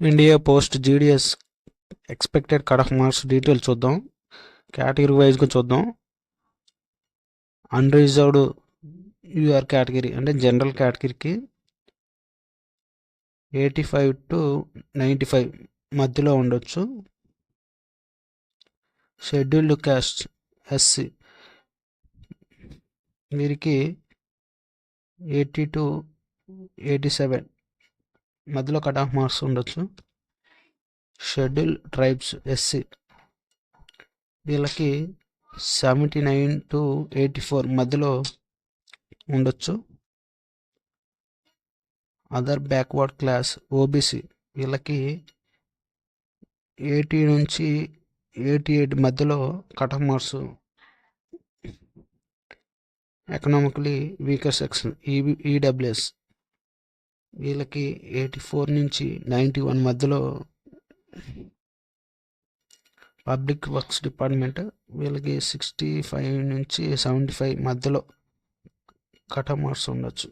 India post GDS expected cut off marks details చూద్దాం. Category వైజ్గా చూద్దాం. అన్రిజర్వ్డ్ యూఆర్ కేటగిరీ అంటే జనరల్ కేటగిరీకి eighty five to ninety five మధ్యలో ఉండొచ్చు. షెడ్యూల్డ్ క్యాస్ట్ ఎస్సీ వీరికి ఎయిటీ టు ఎయిటీ సెవెన్ మధ్యలో కట్ ఆఫ్ మార్క్స్ ఉండొచ్చు. షెడ్యూల్ ట్రైబ్స్ ఎస్సీ వీళ్ళకి seventy nine to eighty four మధ్యలో ఉండొచ్చు. అదర్ బ్యాక్వర్డ్ క్లాస్ ఓబీసీ వీళ్ళకి ఎయిటీ నుంచి ఎయిటీ ఎయిట్ మధ్యలో cut off marks economically weaker section ఈ ఈడబ్ల్యూఎస్ వీళ్ళకి ఎయిటీ ఫోర్ నుంచి నైంటీ వన్ మధ్యలో పబ్లిక్ వర్క్స్ డిపార్ట్మెంట్ వీళ్ళకి సిక్స్టీ ఫైవ్ నుంచి సెవెంటీ ఫైవ్ మధ్యలో కట్ మార్క్స్ ఉండొచ్చు.